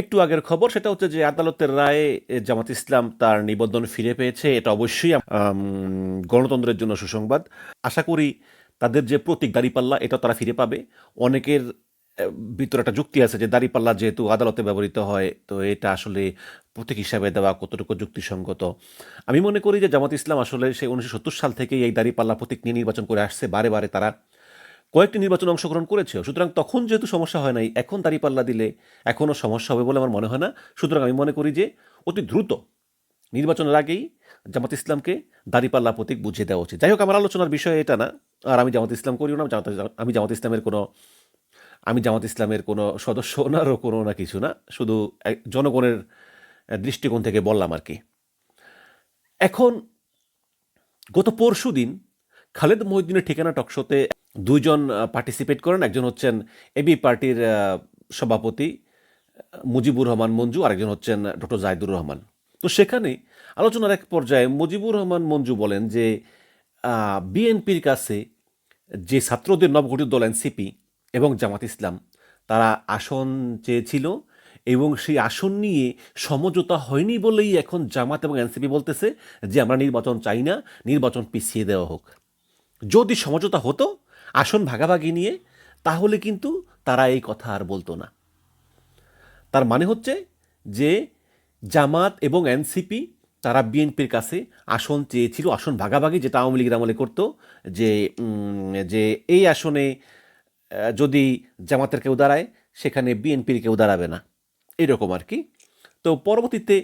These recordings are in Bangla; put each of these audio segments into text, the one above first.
একটু আগের খবর, সেটা হচ্ছে যে আদালতের রায়ে জামাত ইসলাম তার নিবন্ধন ফিরে পেয়েছে। এটা অবশ্যই গণতন্ত্রের জন্য সুসংবাদ। আশা করি তাদের যে প্রতীক দাঁড়িপাল্লা, এটা তারা ফিরে পাবে। অনেকের ভিতরে একটা যুক্তি আছে যে দাঁড়িপাল্লা যেহেতু আদালতে ব্যবহৃত হয়, তো এটা আসলে প্রতীক হিসাবে দেওয়া কতটুকু যুক্তিসঙ্গত? আমি মনে করি যে জামাত ইসলাম আসলে সেই উনিশশো সাল থেকেই এই দাঁড়িপাল্লা প্রতীক নিয়ে নির্বাচন করে আসছে। বারে বারে তারা কয়েকটি নির্বাচনে অংশগ্রহণ করেছে সুতরাং তখন যেহেতু সমস্যা হয় নাই, এখন দাঁড়িপাল্লা দিলে এখনও সমস্যা হবে বলে আমার মনে হয় না। সুতরাং আমি মনে করি যে অতি দ্রুত নির্বাচনের আগেই জামাত ইসলামকে দাঁড়িপাল্লা প্রতীক বুঝিয়ে দেওয়া উচিত। যাই হোক, আমার আলোচনার বিষয় এটা না। আর আমি জামাত ইসলাম করিও না, আমি জামাত ইসলামের কোনো আমি জামাত ইসলামের কোনো সদস্য ওনারও কোনো না কিছু না। শুধু জনগণের দৃষ্টিকোণ থেকে বললাম আর কি। এখন গত পরশু দিন খালেদ মহিউদ্দিনের ঠিকানা টকশোতে দুইজন পার্টিসিপেট করেন। একজন হচ্ছেন এবি পার্টির সভাপতি মুজিবুর রহমান মঞ্জু, আরেকজন হচ্ছেন ডক্টর জাহিদুর রহমান। তো সেখানে আলোচনার এক পর্যায়ে মুজিবুর রহমান মঞ্জু বলেন যে বিএনপির কাছে যে ছাত্রদের নবগঠিত দল এনসিপি এবং জামাত ইসলাম, তারা আসন চেয়েছিল এবং সেই আসন নিয়ে সমঝোতা হয়নি বলেই এখন জামাত এবং এনসিপি বলতেছে যে, আমরা নির্বাচন চাই না, নির্বাচন পিছিয়ে দেওয়া হোক। যদি সমঝোতা হতো, আসন ভাগাভাগি নিয়ে, তাহলে কিন্তু তারা এই কথা আর বলতো না। তার মানে হচ্ছে যে, জামাত এবং এনসিপি, তারা বিএনপির কাছে আসন চেয়েছিল, আসন ভাগাভাগি যেটা আওয়ামী লীগের আমলে করতো, যে যে এই আসনে যদি জামাতের কেউ দাঁড়ায়, সেখানে বিএনপির কেউ দাঁড়াবে না। এরকম আর কি। তো পরবর্তীতে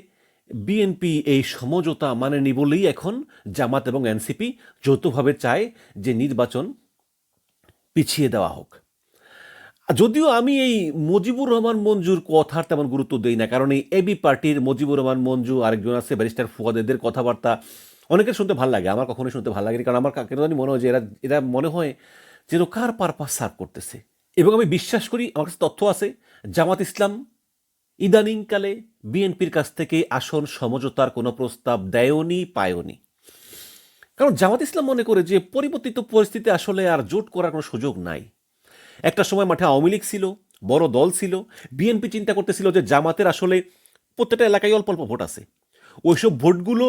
বিএনপি এই সমঝোতা মানে মানেনি বলেই এখন জামাত এবং এনসিপি যৌথভাবে চায় যে নির্বাচন পিছিয়ে দেওয়া হোক। যদিও আমি এই মুজিবুর রহমান মঞ্জুর কথার তেমন গুরুত্ব দেই না, কারণ এই এবি পার্টির মুজিবুর রহমান মঞ্জু, আরেকজন আছে ব্যারিস্টার ফুয়াদ এদের কথাবার্তা অনেকের শুনতে ভালো লাগে, আমার কখনোই শুনতে ভালো লাগে কারণ আমার কেন জানি মনে হয় যে এরা এরা মনে হয় যেন কার পারপাস সার্ভ করতেছে। এবং আমি বিশ্বাস করি আমার কাছে তথ্য আছে, জামাত ইসলাম ইদানিংকালে বিএনপির কাছ থেকে আসন সমঝোতার কোনো প্রস্তাব দেয়নি, পায়নি। কারণ জামাত ইসলাম মনে করে যে পরিবর্তিত পরিস্থিতি আসলে আর জোট করার কোনো সুযোগ নাই। একটা সময় মাঠে আওয়ামী লীগ ছিল, বড় দল ছিল, বিএনপি চিন্তা করতেছিল যে জামাতের আসলে প্রত্যেকটা এলাকায় অল্প অল্প ভোট আছে। ওইসব ভোটগুলো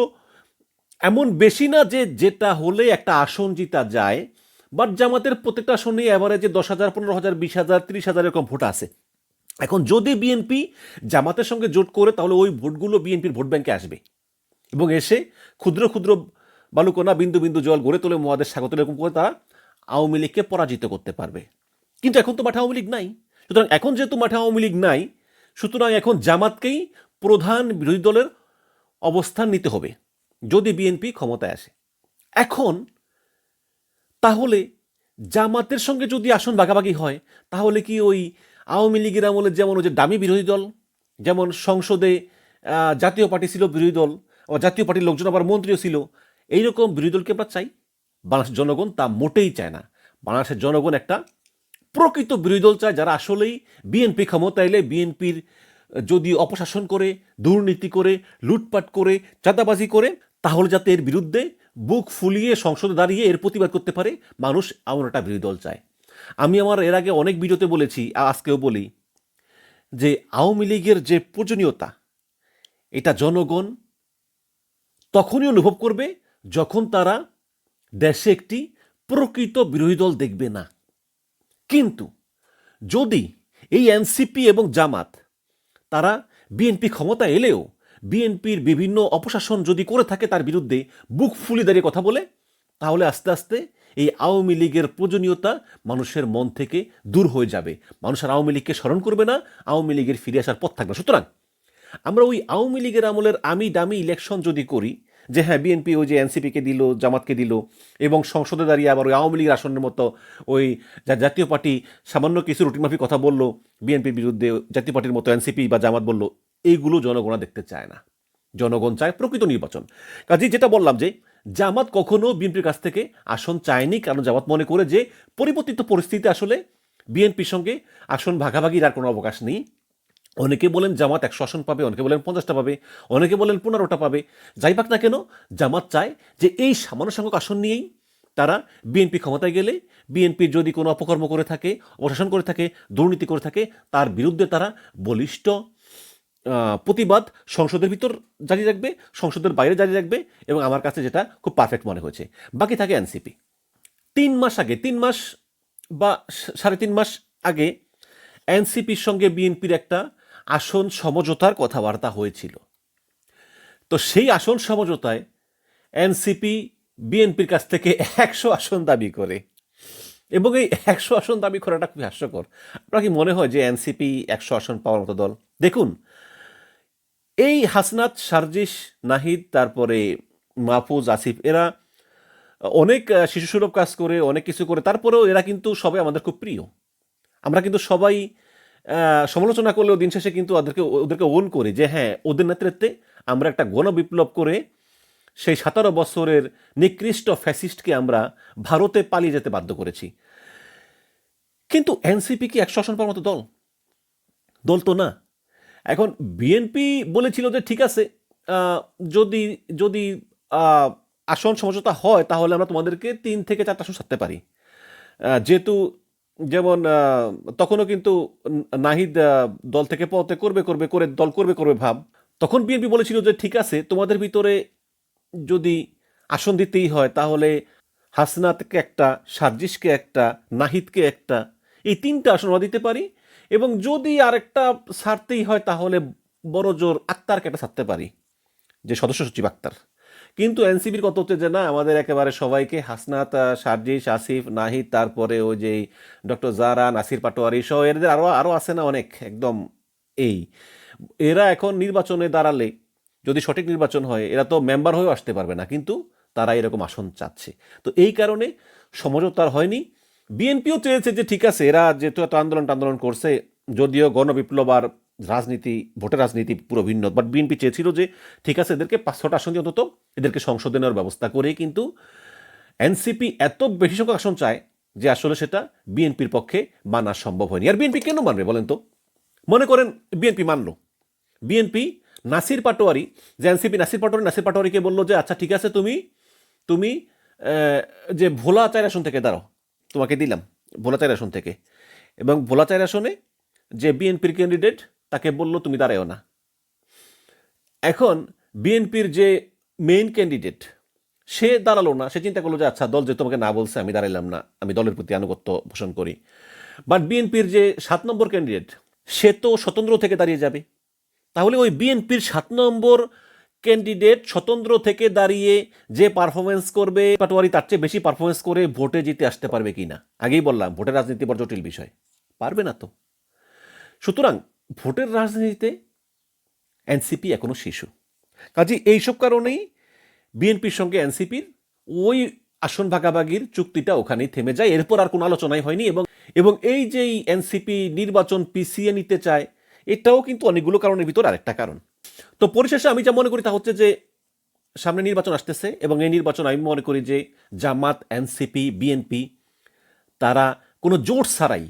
এমন বেশি না যে যেটা হলে একটা আসন জিতা যায়, বাট জামাতের প্রত্যেকটা আসনে অ্যাভারেজে দশ হাজার, পনেরো হাজার, বিশ হাজার, ত্রিশ হাজার এরকম ভোট আছে। এখন যদি বিএনপি জামাতের সঙ্গে জোট করে, তাহলে ওই ভোটগুলো বিএনপির ভোট ব্যাংকে আসবে। এবং এসে ক্ষুদ্র ক্ষুদ্র বালুকোনা বিন্দু বিন্দু জল গড়ে তোলে, মহাদেশ স্বাগত এরকম করে তারা আওয়ামী লীগকে পরাজিত করতে পারবে। কিন্তু এখন তো মাঠে আওয়ামী লীগ নাই। সুতরাং এখন যেহেতু মাঠে আওয়ামী লীগ নাই, সুতরাং এখন জামাতকেই প্রধান বিরোধী দলের অবস্থান নিতে হবে, যদি বিএনপি ক্ষমতায় আসে। এখন তাহলে জামাতের সঙ্গে যদি আসন ভাগাভাগি হয়, তাহলে কি ওই আওয়ামী লীগের আমলে যেমন ওই যে দামি বিরোধী দল, যেমন সংসদে জাতীয় পার্টি ছিল বিরোধী দল, আবার জাতীয় পার্টির লোকজন আবার মন্ত্রীও ছিল, এইরকম বিরোধী দলকে আমরা চাই। বাংলাদেশের জনগণ তা মোটেই চায় না। বাংলাদেশের জনগণ একটা প্রকৃত বিরোধী দল চায় যারা আসলেই বিএনপি ক্ষমতা এলে বিএনপির, যদি অপশাসন করে, দুর্নীতি করে, লুটপাট করে, চাঁদাবাজি করে, তাহলে যাতে এর বিরুদ্ধে বুক ফুলিয়ে সংসদে দাঁড়িয়ে এর প্রতিবাদ করতে পারে, মানুষ এমন একটা বিরোধী দল চায়। আমি আমার এর আগে অনেক ভিডিওতে বলেছি আজকেও বলি যে আওয়ামী লীগের যে প্রয়োজনীয়তা এটা জনগণ তখনই অনুভব করবে যখন তারা দেশে একটি প্রকৃত বিরোধী দল দেখবে না। কিন্তু যদি এই এনসিপি এবং জামাত তারা বিএনপি ক্ষমতা এলেও বিএনপির বিভিন্ন অপশাসন যদি করে থাকে তার বিরুদ্ধে বুক ফুলি দাঁড়িয়ে কথা বলে, তাহলে আস্তে আস্তে এই আওয়ামী লীগের প্রয়োজনীয়তা মানুষের মন থেকে দূর হয়ে যাবে। মানুষ আর আওয়ামী লীগকে স্মরণ করবে না, আওয়ামী লীগের ফিরে আসার পথ থাকবে সুতরাং আমরা ওই আওয়ামী লীগের আমলের আমি দামি ইলেকশন যদি করি, যে হ্যাঁ বিএনপি ওই যে এনসিপিকে দিল, জামাতকে দিল এবং সংসদে দাঁড়িয়ে আবার ওই আওয়ামী লীগের আসনের মতো ওই জাতীয় পার্টি সামান্য কিছু রুটিন মাফিক কথা বলল বিএনপির বিরুদ্ধে জাতীয় পার্টির মতো এনসিপি বা জামাত বলল, এইগুলো জনগণ দেখতে চায় না। জনগণ চায় প্রকৃত নির্বাচন। কাজে যেটা বললাম যে জামাত কখনো বিএনপির কাছ থেকে আসন চায়নি, কারণ জামাত মনে করে যে পরিবর্তিত পরিস্থিতি আসলে বিএনপির সঙ্গে আসন ভাগাভাগির আর কোনো অবকাশ নেই। অনেকে বলেন জামাত একশো আসন পাবে, অনেকে বলেন পঞ্চাশটা পাবে, অনেকে বলেন পনেরোটা পাবে। যাই পাক না কেন, জামাত চায় যে এই সামান্য সংখ্যক আসন নিয়েই তারা বিএনপি ক্ষমতায় গেলে বিএনপির যদি কোনো অপকর্ম করে থাকে অপশাসন করে থাকে, দুর্নীতি করে থাকে, তার বিরুদ্ধে তারা বলিষ্ঠ প্রতিবাদ সংসদের ভিতর জারি রাখবে, সংসদের বাইরে জারি রাখবে এবং আমার কাছে যেটা খুব পারফেক্ট মনে হয়েছে। বাকি থাকে এনসিপি তিন মাস আগে, তিন মাস বা সাড়ে তিন মাস আগে এনসিপির সঙ্গে বিএনপির একটা আসন সমঝোতার কথাবার্তা হয়েছিল। তো সেই আসন সমঝোতায় এনসিপি বিএনপির কাছ থেকে একশো আসন দাবি করে। এবং এই একশো আসন দাবি করাটা খুবই হাস্যকর। আপনার কি মনে হয় যে এনসিপি একশো আসন পাওয়ার মতো দল? দেখুন এই হাসনাত সার্জিস নাহিদ তারপরে মাহফুজ আসিফ এরা অনেক আহ, শিশু সুলভ কাজ করে অনেক কিছু করে তারপরেও এরা কিন্তু সবাই আমাদের খুব প্রিয়। আমরা কিন্তু সবাই সমালোচনা করলেও দিন শেষে কিন্তু ওদেরকে ওদেরকে ওন করি যে হ্যাঁ ওদের নেতৃত্বে আমরা একটা গণবিপ্লব করে সেই সতেরো বছরের নিকৃষ্ট ফ্যাসিস্টকে আমরা ভারতে পালিয়ে যেতে বাধ্য করেছি। কিন্তু এনসিপি কি একশো আসন পাওয়ার মতো দল? দল তো না। এখন বিএনপি বলেছিল যে, ঠিক আছে যদি যদি আসন সমঝোতা হয়, তাহলে আমরা তোমাদেরকে তিন থেকে চারটা আসন ছাড়তে পারি। যেহেতু যেমন তখনও কিন্তু নাহিদ দল থেকে পদত্যাগ করবে করবে, করে দল করবে করবে ভাব। তখন বিএনপি বলেছিল যে, ঠিক আছে, তোমাদের ভিতরে যদি আসন দিতেই হয়, তাহলে হাসনাতকে একটা, সার্জিসকে একটা, নাহিদকে একটা, এই তিনটা আসন আমরা দিতে পারি। এবং যদি আরেকটা ছাড়তেই হয়, তাহলে বড় জোর আক্তারকে একটা ছাড়তে পারি, যে সদস্য সচিব আক্তার। কিন্তু এনসিবির কত হচ্ছে যে, না, আমাদের একেবারে সবাইকে, হাসনাত সার্জিস, আসিফ, নাহিদ, তারপরে ওই যে ডক্টর জারা, নাসির পাটোয়ারি সহ, এদের আরও আরও আছে না অনেক, একদম এই। এরা এখন নির্বাচনে দাঁড়ালে, যদি সঠিক নির্বাচন হয়, এরা তো মেম্বার হয়েও আসতে পারবে না, কিন্তু তারা এরকম আসন চাচ্ছে। তো এই কারণে সমঝোতার হয়নি বিএনপিও চেয়েছে যে ঠিক আছে, এরা যেহেতু এত আন্দোলন টান্দোলন করছে, যদিও গণবিপ্লব আর রাজনীতি, ভোটের রাজনীতি পুরো ভিন্ন বাট বিএনপি চেয়েছিল যে, ঠিক আছে, এদেরকে পাঁচশোটা আসন দিয়ে অন্তত এদেরকে সংসদে নেওয়ার ব্যবস্থা করে, কিন্তু এনসিপি এত বেশি সংখ্যক আসন চায় যে আসলে সেটা বিএনপির পক্ষে মানা সম্ভব হয়নি। আর বিএনপি কেন মানবে বলেন তো? মনে করেন বিএনপি মানলো। বিএনপি নাসির পাটোয়ারি, যে এনসিপি নাসির পাটোয়ারি, নাসির পাটোয়ারিকে বলল যে আচ্ছা ঠিক আছে, তুমি তুমি যে ভোলা চার আসন থেকে দাঁড়াও। তোমাকে দিলাম ভোলা চার আসন থেকে। এবং ভোলা চার আসনে যে বিএনপির ক্যান্ডিডেট তাকে বলল, তুমি দাঁড়াও না। এখন বিএনপির যে মেইন ক্যান্ডিডেট সে দাঁড়াল না। সে চিন্তা করল যে আচ্ছা দল যে তোমাকে না বলছে, আমি দাঁড়াইলাম না। আমি দলের প্রতি আনুগত্য পোষণ করি। বাট বিএনপির যে সাত নম্বর ক্যান্ডিডেট সে তো স্বতন্ত্র থেকে দাঁড়িয়ে যাবে। তাহলে ওই বিএনপির সাত নম্বর ক্যান্ডিডেট স্বতন্ত্র থেকে দাঁড়িয়ে যে পারফরমেন্স করবে পাটোয়ারি তার চেয়ে বেশি পারফরমেন্স করে ভোটে জিতে আসতে পারবে কি না আগেই বললাম, ভোটের রাজনীতি বড় জটিল বিষয়। পারবে না তো। সুতরাং ভোটের রাজনীতিতে এনসিপি এখনও শিশু। কাজে এইসব কারণেই বিএনপির সঙ্গে এনসিপির ওই আসন ভাগাভাগির চুক্তিটা ওখানেই থেমে যায়। এরপর আর কোনো আলোচনাই হয়নি এবং এবং এই যে এনসিপি নির্বাচন পিছিয়ে নিতে চায়, এটাও কিন্তু অনেকগুলো কারণের ভিতর আরেকটা কারণ। তো পরিশেষে আমি যা মনে করি তা হচ্ছে যে সামনে নির্বাচন আসতেছে এবং এই নির্বাচন আমি মনে করি যে জামাত, এনসিপি, বিএনপি তারা কোনো জোট ছাড়াই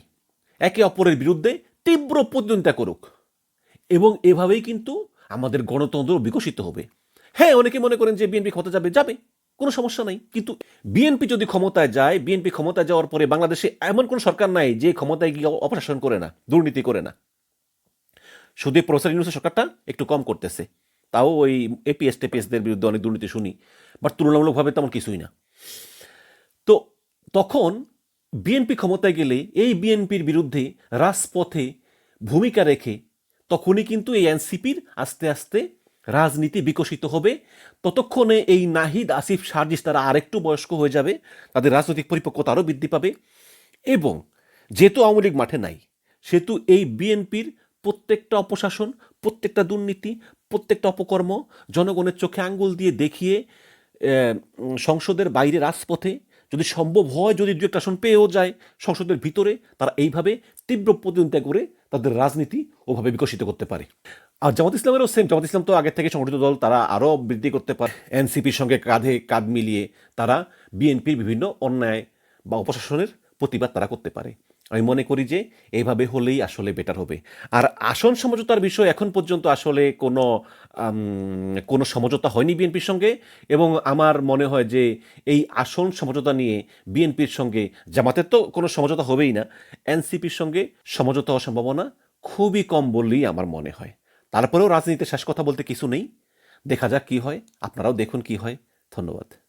একে অপরের বিরুদ্ধে তীব্র প্রতিদ্বন্দ্বিতা করুক এবং এভাবেই কিন্তু আমাদের গণতন্ত্র বিকশিত হবে। হ্যাঁ অনেকে মনে করেন যে বিএনপি ক্ষমতা যাবে যাবে, কোনো সমস্যা নাই। কিন্তু বিএনপি যদি ক্ষমতায় যায়, বিএনপি ক্ষমতায় যাওয়ার পরে বাংলাদেশে এমন কোনো সরকার নাই যে ক্ষমতায় গিয়ে অপশাসন করে না, দুর্নীতি করে না। শুধু প্রফেসর ইউনুসের সরকারটা একটু কম করতেছে। তাও ওই এপিএস টেপিএসদের বিরুদ্ধে অনেক দুর্নীতি শুনি, বাট তুলনামূলকভাবে তেমন কিছুই না। তো তখন বিএনপি ক্ষমতায় গেলে এই বিএনপির বিরুদ্ধে রাজপথে ভূমিকা রেখে তখনই কিন্তু এই এনসিপির আস্তে আস্তে রাজনীতি বিকশিত হবে। ততক্ষণে এই নাহিদ, আসিফ, সার্জিস তারা আরেকটু বয়স্ক হয়ে যাবে, তাদের রাজনৈতিক পরিপক্কতা আরও বৃদ্ধি পাবে এবং যেহেতু আওয়ামী লীগ মাঠে নাই, সেহেতু এই বিএনপির প্রত্যেকটা অপশাসন, প্রত্যেকটা দুর্নীতি, প্রত্যেকটা অপকর্ম জনগণের চোখে আঙ্গুল দিয়ে দেখিয়ে সংসদের বাইরে রাজপথে যদি সম্ভব হয়, যদি দু একটা আসন পেয়েও যায় সংসদের ভিতরে, তারা এইভাবে তীব্র প্রতিদ্বন্দ্বিতা করে তাদের রাজনীতি ওভাবে বিকশিত করতে পারে। আর জামাত ইসলামেরও সেম জামাত ইসলাম তো আগে থেকে সংগঠিত দল, তারা আরও বৃদ্ধি করতে পারে। এনসিপির সঙ্গে কাঁধে কাঁধ মিলিয়ে তারা বিএনপির বিভিন্ন অন্যায় বা অপশাসনের প্রতিবাদ তারা করতে পারে। আমি মনে করি যে এইভাবে হলেই আসলে বেটার হবে। আর আসন সমঝোতার বিষয় এখন পর্যন্ত আসলে কোনো কোনো সমঝোতা হয়নি বিএনপির সঙ্গে এবং আমার মনে হয় যে এই আসন সমঝোতা নিয়ে বিএনপির সঙ্গে জামাতের তো কোনো সমঝোতা হবেই না, এনসিপির সঙ্গে সমঝোতা হওয়ার সম্ভাবনা খুবই কম বললেই আমার মনে হয়। তারপরেও রাজনীতিতে শেষ কথা বলতে কিছু নেই। দেখা যাক কি হয়, আপনারাও দেখুন কি হয়। ধন্যবাদ।